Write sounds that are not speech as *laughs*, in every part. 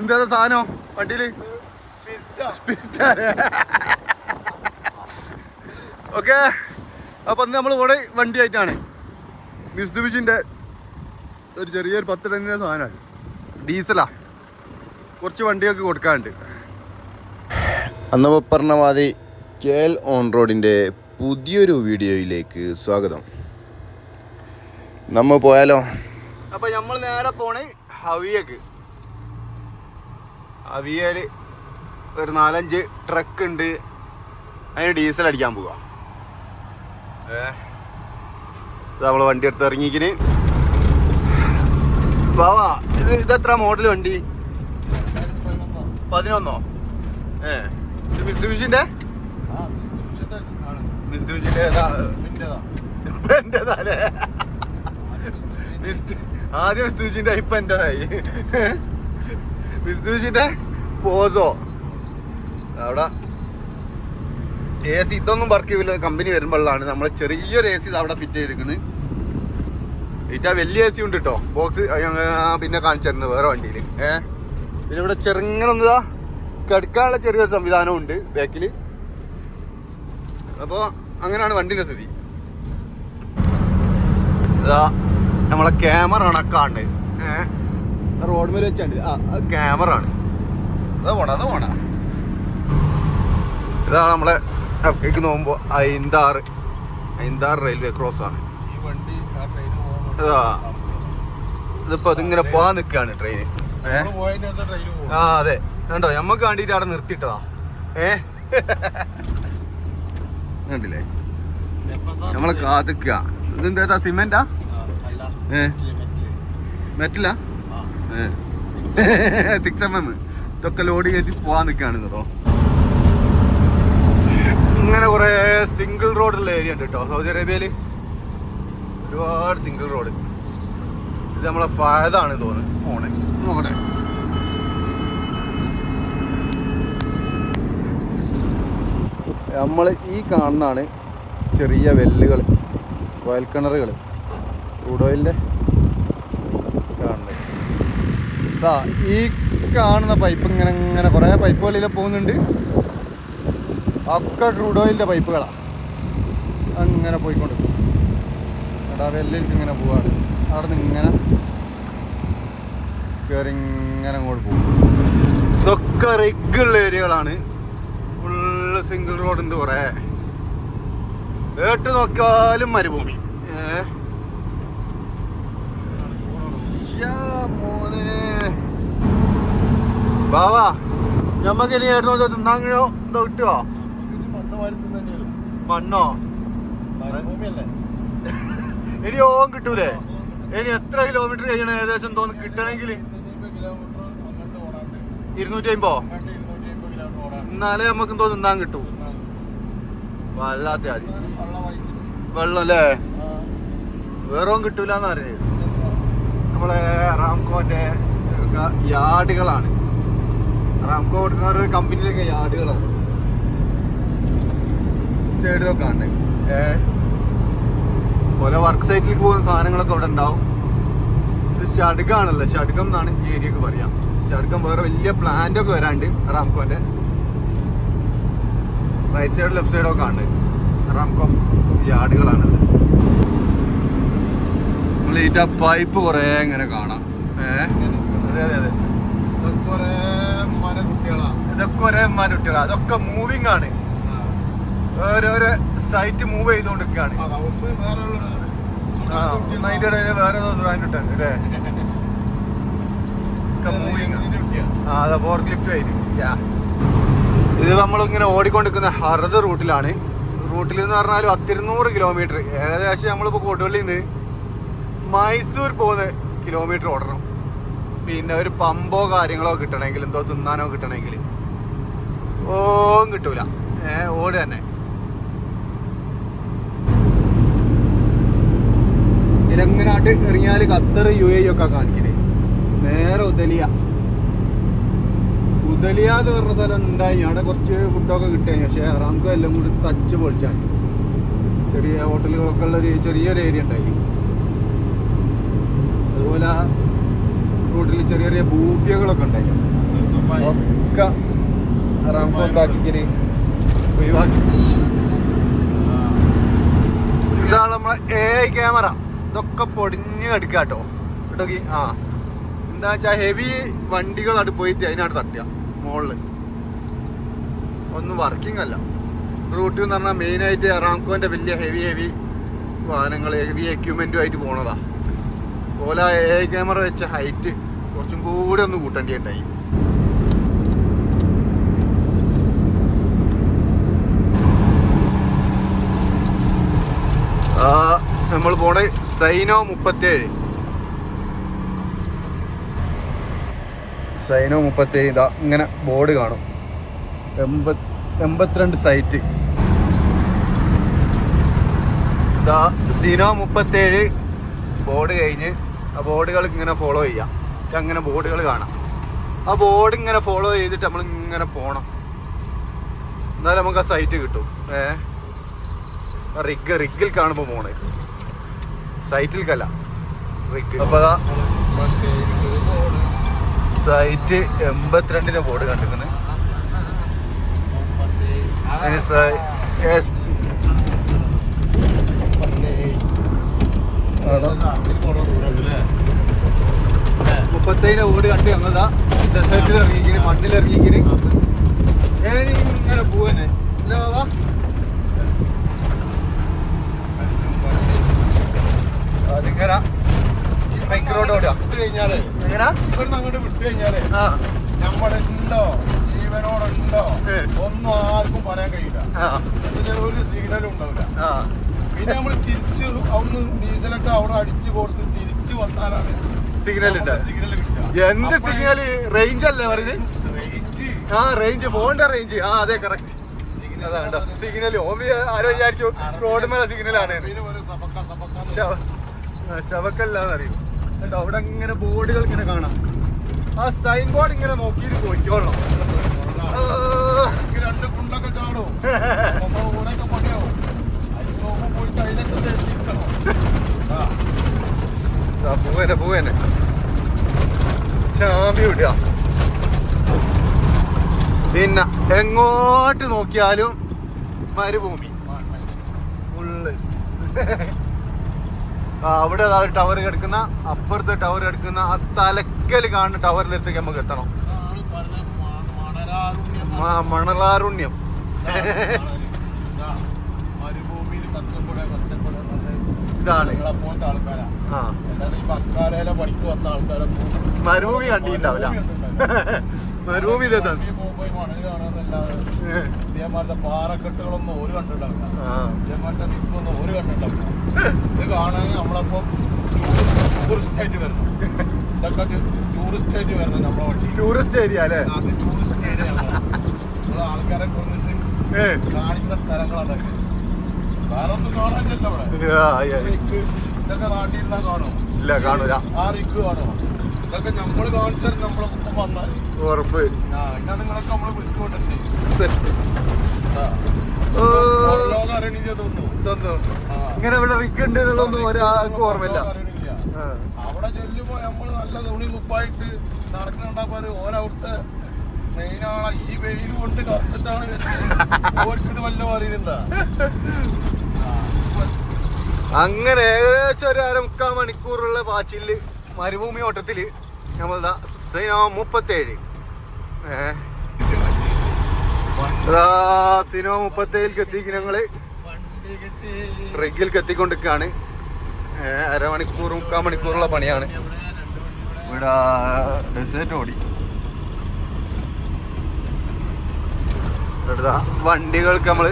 എന്താ സാധനം? വണ്ടിയിൽ? ഓക്കെ. അപ്പൊ അന്ന് നമ്മൾ ഇവിടെ വണ്ടി ആയിട്ടാണ് മിസ്ദുബിഷിന്റെ ഒരു ചെറിയൊരു പത്ത് ടന്നിന്റെ സാധനമാണ്. ഡീസലാ. കുറച്ച് വണ്ടിയൊക്കെ കൊടുക്കാനുണ്ട്. അന്ന് പറഞ്ഞ മാതിരി കെ എൽ ഓൺ റോഡിന്റെ പുതിയൊരു വീഡിയോയിലേക്ക് സ്വാഗതം. നമ്മൾ പോയാലോ? അപ്പൊ നമ്മൾ നേരെ പോണേ ഹവിയക്ക്. ഹവിയൽ ഒരു നാലഞ്ച് ട്രക്ക് ഉണ്ട്. അതിന് ഡീസൽ അടിക്കാൻ പോവാ. ഏ? നമ്മൾ വണ്ടി എടുത്ത് ഇറങ്ങിക്കിന് വാവാ ഇത് ഇതെത്ര മോഡൽ വണ്ടി? പതിനൊന്നോ? ഏ? ഇത് എന്റേതാല്ലേ മിസ്തു- ആദ്യം മിസ്തുബിഷിന്റെ ഇപ്പൊ എന്റേതായി. മിസ്തുബിഷിന്റെ ഫോസോ. അവിടെ എ സി ഇതൊന്നും വർക്ക് ചെയ്യില്ല കമ്പനി വരുമ്പോഴാണ് നമ്മൾ ചെറിയൊരു എ സി അവിടെ ഫിറ്റ് ചെയ്തിരിക്കുന്നത്. ഏറ്റ വലിയ എ സി ഉണ്ട് കേട്ടോ ബോക്സ് പിന്നെ കാണിച്ചിരുന്നത് വേറെ വണ്ടിയിൽ ഏ? പിന്നെ ഇവിടെ ചെറുങ്ങനെ ഒന്നതാ കിടക്കാനുള്ള ചെറിയൊരു സംവിധാനം ഉണ്ട് ബാക്കിൽ അപ്പോൾ അങ്ങനെയാണ് വണ്ടിന്റെ സ്ഥിതി. നമ്മളെ ക്യാമറ ഉണക്കാണ്ട് ഏ? റോഡ് മേലെ വെച്ചാണ്ട്. ആ ക്യാമറ ആണ് അത് പോണ അത് പോണ. ഇതാണ് നമ്മളെ അപ്പേക്ക് നോക്കുമ്പോൾ ഐന്താറ്. ഐന്താറ് റെയിൽവേ ക്രോസ് ആണ് ഈ വണ്ടി ആ ട്രെയിന് ഇതാ. ഇതിപ്പോ അതിങ്ങനെ പോവാൻ നിൽക്കുകയാണ് ട്രെയിന് ആ അതെ. കണ്ടോ നമ്മക്ക് വേണ്ടിട്ട് അവിടെ നിർത്തിയിട്ടതാ. ഏ? *laughs* കണ്ടില്ലേ? നമ്മളെ കാത്തിക്കുക ഇതെന്താ സിമെന്റാ? ഏ? മെറ്റലാ സിക്സ് എം എം. ഇതൊക്കെ ലോഡ് കയറ്റി പോവാൻ നിൽക്കുകയാണ് കേട്ടോ ഇങ്ങനെ കുറെ സിംഗിൾ റോഡുള്ള ഏരിയ ഉണ്ട് കേട്ടോ സൗദി അറേബ്യയിൽ ഒരുപാട് സിംഗിൾ റോഡ് ഇത് നമ്മളെ ഫായതാണ് തോന്നുന്നു. ഓണെ നോക്കട്ടെ. നമ്മൾ ഈ കാണുന്നതാണ് ചെറിയ വെല്ലുകൾ വയൽക്കിണറുകൾ ക്രൂഡ് ഓയിലിന്റെ കാണുന്നത് ഇതാ ഈ കാണുന്ന പൈപ്പ് ഇങ്ങനെ ഇങ്ങനെ കുറേ പൈപ്പുകളിൽ പോകുന്നുണ്ട്. ഒക്കെ ക്രൂഡ് ഓയിലിന്റെ പൈപ്പുകളാണ് അങ്ങനെ പോയിക്കൊണ്ട് എടാ വെല്ലിലേക്ക് ഇങ്ങനെ പോവാണ്. അവിടെ നിന്ന് ഇങ്ങനെ കയറി ഇങ്ങനെ അങ്ങോട്ട് പോകും. ഇതൊക്കെ റെഗുള്ള ഏരിയകളാണ്. ഫുള്ള് സിംഗിൾ റോഡുണ്ട് കുറേ. ഏട്ട് നോക്കിയാലും മരുഭൂമി. ഏ? ബാവാ ഞമ്മക്ക് ഇനി ഏട്ടനോ തിന്നാൻ കഴിയോ എന്താ കിട്ടുവോ? മണ്ണ്? ഇനി ഓൻ കിട്ടൂലേ? ഇനി എത്ര കിലോമീറ്റർ കഴിയണം ഏകദേശം തോന്നുന്നു കിട്ടണമെങ്കിൽ? ഇരുന്നൂറ്റി അമ്പോ എന്നാലേ നമുക്ക് എന്തോ തിന്നാൻ കിട്ടൂ. വല്ലാത്ത ആദ്യം വെള്ളം അല്ലേ വേറൊന്നും വേറെ കിട്ടൂല എന്ന് അറിഞ്ഞത് നമ്മളെ റാംകോന്റെ യാർഡുകളാണ്. റാംകോ കൊടുക്കുന്ന കമ്പനിയിലൊക്കെ യാർഡുകളാണ്. സൈഡ് നോക്കാണ്ട്. ഏ ഓരോ വർക്ക് സൈറ്റിലേക്ക് പോകുന്ന സാധനങ്ങളൊക്കെ അവിടെ ഉണ്ടാവും. ഇത് ഷഡ്ഗാണല്ലോ. ഷഡ്ഗം എന്നാണ് ഈ ഏരിയക്ക് പറയാം. ഷഡ്ഗം വേറെ വലിയ പ്ലാന്റ് ഒക്കെ വരാണ്ട് റാംകോന്റെ റൈറ്റ് സൈഡ് ലെഫ്റ്റ് സൈഡൊക്കെ ഉണ്ട് റാംകോ യാർഡുകളാണ്. നമ്മൾ ഈ പൈപ്പ് കുറേ ഇങ്ങനെ കാണാം. ഏ അതെ അതെ അതെ ഇതൊക്കെ കുറേ മരക്കുട്ടികളാ ഇതൊക്കെ കുട്ടികൾ അതൊക്കെ മൂവിങ് ആണ്. ഓരോരോ സൈറ്റ് മൂവ് ചെയ്തുകൊണ്ടിരിക്കുകയാണ്. വേറെ അതിന്റെ ഇടയിൽ അല്ലേ? മൂവിങ് ആ അതെ ഫോർക്ക് ലിഫ്റ്റ് ആയിട്ട് ഇത് നമ്മളിങ്ങനെ ഓടിക്കൊണ്ടിരിക്കുന്ന ഹർദ് റൂട്ടിലാണ്. റൂട്ടിൽ എന്ന് പറഞ്ഞാൽ പത്തിരുന്നൂറ് കിലോമീറ്റർ ഏകദേശം നമ്മളിപ്പോൾ കോട്ടുപള്ളിയിൽ നിന്ന് മൈസൂർ പോകുന്ന കിലോമീറ്റർ ഓടണം. പിന്നെ ഒരു പമ്പോ കാര്യങ്ങളോ കിട്ടണമെങ്കിൽ എന്തോ തിന്നാനോ കിട്ടണമെങ്കിൽ. ഓ കിട്ടൂല. ഏ ഓട് തന്നെ. ഇലങ്ങനാട്ട് എറിഞ്ഞാൽ ഖത്തർ യു എ ഒക്കെ കാണിക്കണേ നേരെ ഉദലിയ. ഉദലിയ എന്ന് പറഞ്ഞ സ്ഥലം ഉണ്ടായി. അവിടെ കുറച്ച് ഫുഡൊക്കെ കിട്ടിയ പക്ഷേ റാംകോ എല്ലാം കൂടി തച്ച് പൊളിച്ചാണ്. ചെറിയ ഹോട്ടലുകളൊക്കെ ഉള്ള ഒരു ചെറിയൊരു ഏരിയ ഉണ്ടായി. അതുപോലെ റോട്ടിൽ ചെറിയ ചെറിയ ബൂഫിയകളൊക്കെ ഉണ്ടായി. ഒക്കെ റാംകോ ഉണ്ടാക്കിക്കിന് ഒഴിവാക്കി. ഇതാണ് നമ്മളെ എ ഐ ക്യാമറ ഇതൊക്കെ പൊടിഞ്ഞ് എടുക്കുക കേട്ടോ കേട്ടോ ആ. എന്താ വെച്ചാൽ ഹെവി വണ്ടികൾ അവിടെ പോയിട്ട് അതിനകത്ത് തട്ടിയ മുകളിൽ ഒന്നും വർക്കിംഗ് അല്ല. റൂട്ട് എന്ന് പറഞ്ഞാൽ മെയിനായിട്ട് അറാംകോന്റെ വലിയ ഹെവി ഹെവി വാഹനങ്ങൾ ഹെവി എക്യുപ്മെന്റുമായിട്ട് പോണതാ. ഓല എ ക്യാമറ വെച്ച ഹൈറ്റ് കുറച്ചും കൂടി ഒന്ന് കൂട്ടേണ്ടിയുണ്ടായി നമ്മൾ പോണ സൈനോ മുപ്പത്തേഴ്. സൈനോ മുപ്പത്തേഴ് ഇതാ ഇങ്ങനെ ബോർഡ് കാണും. എൺപത് എൺപത്തിരണ്ട് സൈറ്റ്. ഇതാ സീനോ മുപ്പത്തേഴ് ബോർഡ് കഴിഞ്ഞ് ആ ബോർഡുകൾ ഇങ്ങനെ ഫോളോ ചെയ്യാം. അങ്ങനെ ബോർഡുകൾ കാണാം. ആ ബോർഡ് ഇങ്ങനെ ഫോളോ ചെയ്തിട്ട് നമ്മൾ ഇങ്ങനെ പോണം. എന്നാലും നമുക്ക് ആ സൈറ്റ് കിട്ടും. ഏ? റിഗ് റിഗിൽ കാണുമ്പോൾ സൈറ്റിൽ കല റിഗ്. സൈറ്റ് എൺപത്തിരണ്ടിന് ബോർഡ് കണ്ടിരിക്കുന്നത്? മുപ്പത്തേഴിന്റെ ബോർഡ് കണ്ട് ഞങ്ങളതാ ഡെസേർട്ടിൽ ഇറങ്ങിക്കിന് മണ്ണിൽ ഇറങ്ങിക്കിന് ഇങ്ങനെ പോവാനെ അല്ലേ ബൈക്ക് റോഡ് ഓടുക. വിട്ട് കഴിഞ്ഞാലേ എങ്ങനെ? ഇവിടുന്ന് അങ്ങോട്ട് വിട്ട് കഴിഞ്ഞാലേ ആ. നമ്മുടെ ഉണ്ടോ ജീവനോടുണ്ടോ? ഏ. ഒന്നും ആർക്കും പറയാൻ കഴിയില്ല. ആ. എന്നുവെച്ചാൽ ഒരു സിഗ്നലും ഉണ്ടാവില്ല. പിന്നെ നമ്മൾ തിരിച്ച് അവിടുന്ന് ഡീസലൊക്കെ അവിടെ അടിച്ചു കൊടുത്ത് തിരിച്ചു വന്നാലാണ് സിഗ്നൽ സിഗ്നൽ കിട്ടുക. എന്ത് സിഗ്നൽ റേഞ്ച് അല്ലേ പറയുന്നത് റേഞ്ച് ആ റേഞ്ച് ഫോണിന്റെ റേഞ്ച് ആ അതെ കറക്റ്റ് അതാ സിഗ്നൽ ഓമി ആരോ വിചാരിക്കും റോഡ് മേലെ സിഗ്നലാണ് പിന്നെ ഒരു സപക്ക സപക്ക എന്ന് ശവ ആ, ശവക്കല്ലാന്ന് അറിയും കണ്ടോ അവിടെ ഇങ്ങനെ ബോർഡുകൾ ഇങ്ങനെ കാണാം. ആ സൈൻ ബോർഡ് ഇങ്ങനെ നോക്കിയിട്ട് പോയിക്കോളണം രണ്ട് കുണ്ടൊക്കെ ചാടും ഊണൊക്കെ പണിയാവും. പോവേനെ പോവേനെ. ചാമ്പി വിടുക. പിന്നെ എങ്ങോട്ട് നോക്കിയാലും മരുഭൂമി. ഫുള്ള് അവിടെ ആ ഒരു ടവർ കിടക്കുന്ന അപ്പുറത്തെ ടവർ കിടക്കുന്ന ആ തലക്കൽ കാണുന്ന ടവറിലെത്തേക്ക് അടുത്തേക്ക് നമുക്ക് എത്തണം. മണലാരുണ്യം. ഇതാണ്. മരുഭൂമി കണ്ടിട്ടുണ്ടാവില്ല. മണൽ ഇതേമാരത്തെ പാറക്കെട്ടുകളൊന്നും ഒരു കണ്ടിട്ടുണ്ടാവില്ല. ആ. ഇതേമാരത്തെ റിപ്പൊന്നും ഒരു കണ്ടിട്ടുണ്ടാവില്ല. *laughs* ഇത് കാണാൻ നമ്മളപ്പം ടൂറിസ്റ്റ് ആയിട്ട് വരുന്നു. ഇതൊക്കെ ടൂറിസ്റ്റ് ആയിട്ട് വരണം നമ്മളെ വണ്ടി. ടൂറിസ്റ്റ് ഏരിയ അല്ലേ? അത് ടൂറിസ്റ്റ് ഏരിയ നമ്മളെ ആൾക്കാരെ കൊണ്ടിട്ട്. കാണിക്കുന്ന സ്ഥലങ്ങൾ അതൊക്കെ. വേറെ ഒന്നും കാണാനില്ല. റിക്ക് ഇതൊക്കെ നാട്ടിൽ നിന്നാ കാണുമോ ഇല്ല കാണൂല. ആ റിക്ക് കാണും. ഇതൊക്കെ നമ്മൾ നമ്മളെ കുപ്പം വന്നാൽ ഉറപ്പ്. നിങ്ങളൊക്കെ നമ്മളെ. ഇങ്ങനെ ഇവിടെ റിഗ് ഉണ്ട് എന്നുള്ളതൊന്നും ഒരാൾക്കും ഓർമ്മയില്ല. അവിടെ ചെല്ലുമ്പോ നമ്മൾ നല്ല തുണി കുപ്പായിട്ട് നടക്കുന്നുണ്ടാക്കാറ് ഓരവിടുത്തെ മെയിനാണ് ഈ വെയിൽ കൊണ്ട് കറുത്തിട്ടാണ് ഓർക്ക് ഇത് വല്ല അറിയുന്നുണ്ടാ അങ്ങനെ ഏകദേശം ഒരു അരമുക്കാൽ മണിക്കൂറുള്ള പാച്ചിൽ മരുഭൂമി ഓട്ടത്തിൽ നമ്മളുടെ സിനോ മുപ്പത്തേഴ്. സിനോ മുപ്പത്തേഴിലേക്ക് എത്തിക്ക് ഞങ്ങൾ റിഗിൽ എത്തിക്കൊണ്ടിരിക്കുകയാണ് അരമണിക്കൂർ മുക്കാൽ മണിക്കൂറുള്ള പണിയാണ്. ഇവിടെ ഡെസേർട്ട് ഓടി. വണ്ടികൾക്ക് നമ്മൾ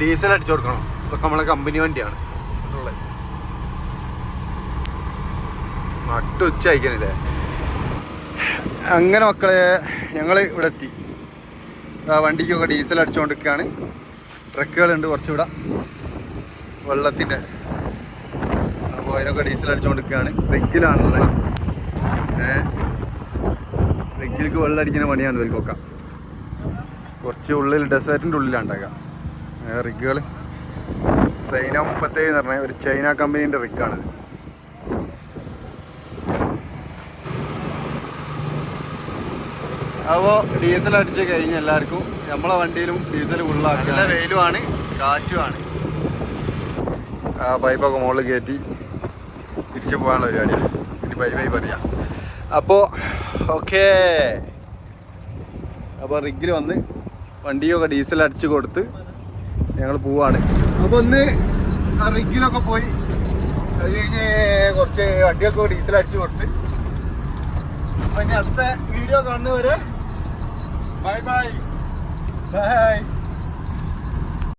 ഡീസൽ അടിച്ചു കൊടുക്കണം. ഇതൊക്കെ നമ്മളെ കമ്പനി വണ്ടിയാണ്. നട്ടുച്ച അയക്കണില്ലേ അങ്ങനെ മക്കളെ ഞങ്ങൾ ഇവിടെ എത്തി. വണ്ടിക്കൊക്കെ ഡീസൽ അടിച്ചുകൊണ്ടിരിക്കുകയാണ് ട്രക്കുകളുണ്ട് കുറച്ചിവിടെ. വെള്ളത്തിന്റെ അപ്പോൾ അതിനൊക്കെ ഡീസൽ അടിച്ചുകൊണ്ടിരിക്കുകയാണ് റിഗിലാണുള്ളത് ഏഹ് വെള്ളം അടിക്കുന്ന പണിയാണ് ഇവർക്കൊക്കെ. കുറച്ച് ഉള്ളിൽ ഡെസേർട്ടിന്റെ ഉള്ളിലാണ് ഉണ്ടാക്കുക റിഗുകൾ സൈന മുപ്പത്തേഴ് എന്ന് പറഞ്ഞാൽ ഒരു ചൈന കമ്പനീന്റെ റിഗാണിത് അപ്പോൾ ഡീസൽ അടിച്ച് കഴിഞ്ഞ് എല്ലാവർക്കും നമ്മളെ വണ്ടിയിലും ഡീസൽ ഉള്ളാക്കി നല്ല വെയിലുമാണ് കാറ്റുമാണ്. ആ പൈപ്പൊക്കെ മുകളിൽ കയറ്റി തിരിച്ചു പോകാനുള്ള പരിപാടിയാണ് ഇനി ബൈ ബൈ പറയാം അപ്പോൾ ഓക്കേ അപ്പോൾ റിഗിൽ വന്ന് വണ്ടിയൊക്കെ ഡീസൽ അടിച്ചു കൊടുത്ത് ഞങ്ങൾ പോവാണ്. അപ്പോൾ ഒന്ന് റിഗിലൊക്കെ പോയി അത് കഴിഞ്ഞ് കുറച്ച് വണ്ടികൾക്ക് ഡീസൽ അടിച്ചു കൊടുത്ത്. അപ്പം ഇനി അടുത്ത വീഡിയോ കാണുന്നവരെ ബൈ ബൈ ബൈ